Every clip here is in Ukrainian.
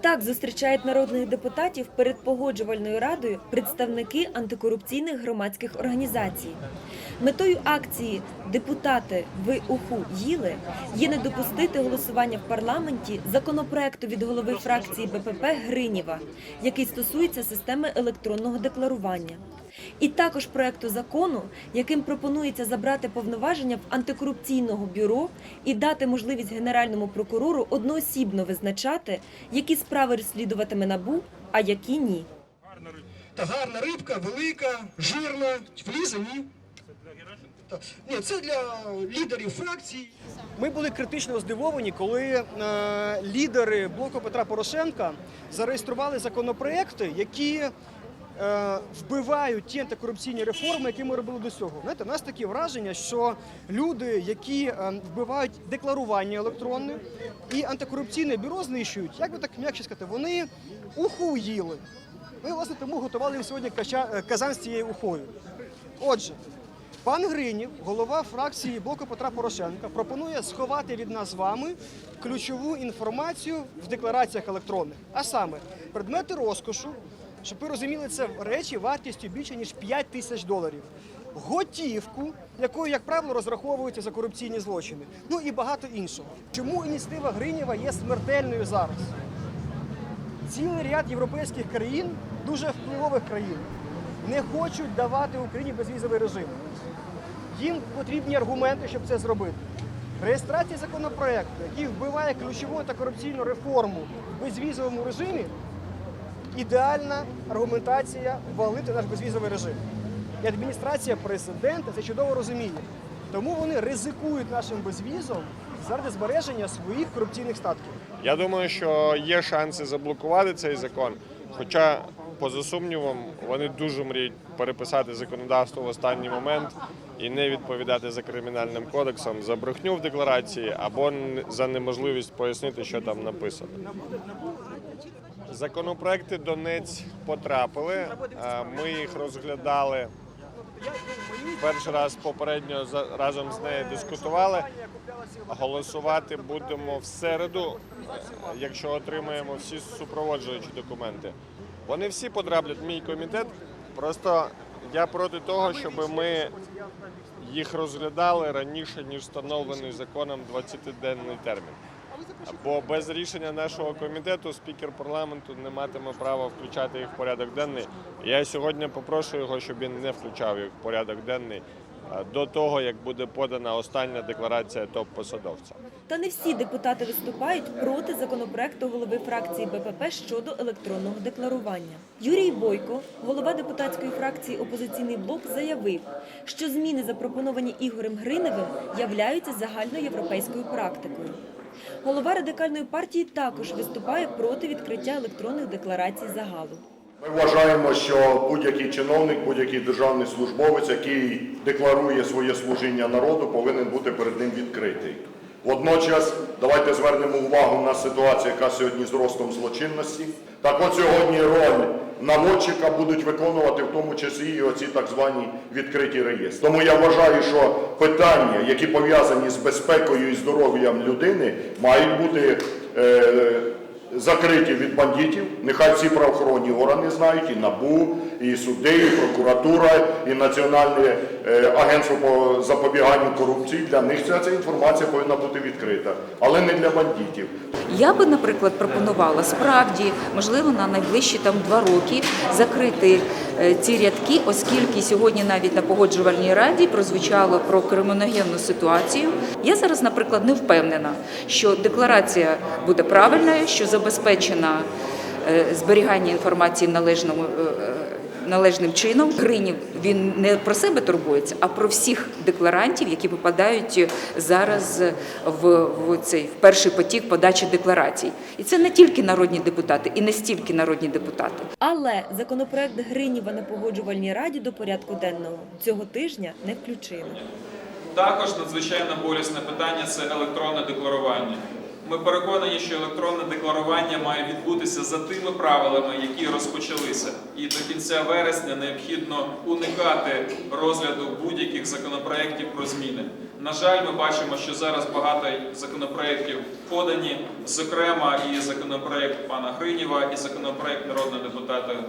Так зустрічають народних депутатів перед погоджувальною радою представники антикорупційних громадських організацій. Метою акції Депутати ви уху їли є не допустити голосування в парламенті законопроекту від голови фракції БПП Гриніва, який стосується системи електронного декларування. І також проекту закону, яким пропонується забрати повноваження в антикорупційного бюро і дати можливість генеральному прокурору одноосібно визначати, які справи розслідуватиме набу, а які ні. Та гарна рибка, велика, жирна, влізе, ні. Та- Ні, це для лідерів фракцій. Ми були критично здивовані, коли е, лідери блоку Петра Порошенка зареєстрували законопроекти, які вбивають ті антикорупційні реформи, які ми робили до цього. Знаєте, у нас таке враження, що люди, які е, вбивають декларування електронне і антикорупційне бюро знищують, як би так м'якше сказати, вони уху їли. Ми, власне, тому готували їм сьогодні е, казан з цією ухою. Отже, пан Гринів, голова фракції блоку Петра Порошенка, пропонує сховати від нас з вами ключову інформацію в деклараціях електронних, а саме предмети розкошу, щоб ви розуміли, це речі вартістю більше ніж 5 тисяч доларів. Готівку, якою, як правило, розраховуються за корупційні злочини, ну і багато іншого. Чому ініціатива Гринєва є смертельною зараз? цілий ряд європейських країн, дуже впливових країн, не хочуть давати Україні безвізовий режим. Їм потрібні аргументи, щоб це зробити. Реєстрація законопроекту, який вбиває ключову та корупційну реформу в безвізовому режимі, ідеальна аргументація валити наш безвізовий режим. І адміністрація президента це чудово розуміє. Тому вони ризикують нашим безвізом заради збереження своїх корупційних статків. Я думаю, що є шанси заблокувати цей закон. Хоча, поза сумнівом, вони дуже мріють переписати законодавство в останній момент і не відповідати за кримінальним кодексом за брехню в декларації або за неможливість пояснити, що там написано. Законопроекти Донець потрапили. Ми їх розглядали перший раз попередньо разом з нею дискутували. Голосувати будемо в середу, якщо отримаємо всі супроводжуючі документи. Вони всі потраплять в мій комітет. Просто я проти того, щоб ми їх розглядали раніше, ніж встановлений законом 20-денний термін. Бо без рішення нашого комітету спікер парламенту не матиме права включати їх в порядок денний. Я сьогодні попрошу його, щоб він не включав їх в порядок денний до того, як буде подана остання декларація топ-посадовця. Та не всі депутати виступають проти законопроекту голови фракції БПП щодо електронного декларування. Юрій Бойко, голова депутатської фракції Опозиційний блок, заявив, що зміни, запропоновані Ігорем Гриневим, являються загальноєвропейською практикою. Голова радикальної партії також виступає проти відкриття електронних декларацій загалу. Ми вважаємо, що будь-який чиновник, будь-який державний службовець, який декларує своє служіння народу, повинен бути перед ним відкритий. Водночас, давайте звернемо увагу на ситуацію, яка сьогодні з ростом злочинності. Так от сьогодні роль наводчика будуть виконувати в тому числі і оці так звані відкриті реєстри. Тому я вважаю, що питання, які пов'язані з безпекою і здоров'ям людини, мають бути. Е, закриті від бандитів. Нехай всі правоохоронні органи знають, і НАБУ, і суди, і прокуратура, і Національне е, агентство по запобіганню корупції. Для них ця, ця інформація повинна бути відкрита, але не для бандитів. Я би, наприклад, пропонувала справді, можливо, на найближчі там два роки закрити е, ці рядки, оскільки сьогодні навіть на погоджувальній раді прозвучало про криміногенну ситуацію. Я зараз, наприклад, не впевнена, що декларація буде правильною, що забезпечена е, зберігання інформації належному. е, е, Належним чином Гринів він не про себе турбується, а про всіх декларантів, які попадають зараз в, в цей в перший потік подачі декларацій. І це не тільки народні депутати, і не стільки народні депутати. Але законопроект Гриніва на погоджувальній раді до порядку денного цього тижня не включили. Також надзвичайно болісне питання це електронне декларування. Ми переконані, що електронне декларування має відбутися за тими правилами, які розпочалися. І до кінця вересня необхідно уникати розгляду будь-яких законопроєктів про зміни. На жаль, ми бачимо, що зараз багато законопроєктів подані, зокрема і законопроєкт пана Гринєва, і законопроєкт народного депутата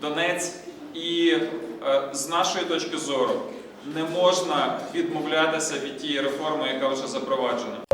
Донець. І е, з нашої точки зору не можна відмовлятися від тієї реформи, яка вже запроваджена.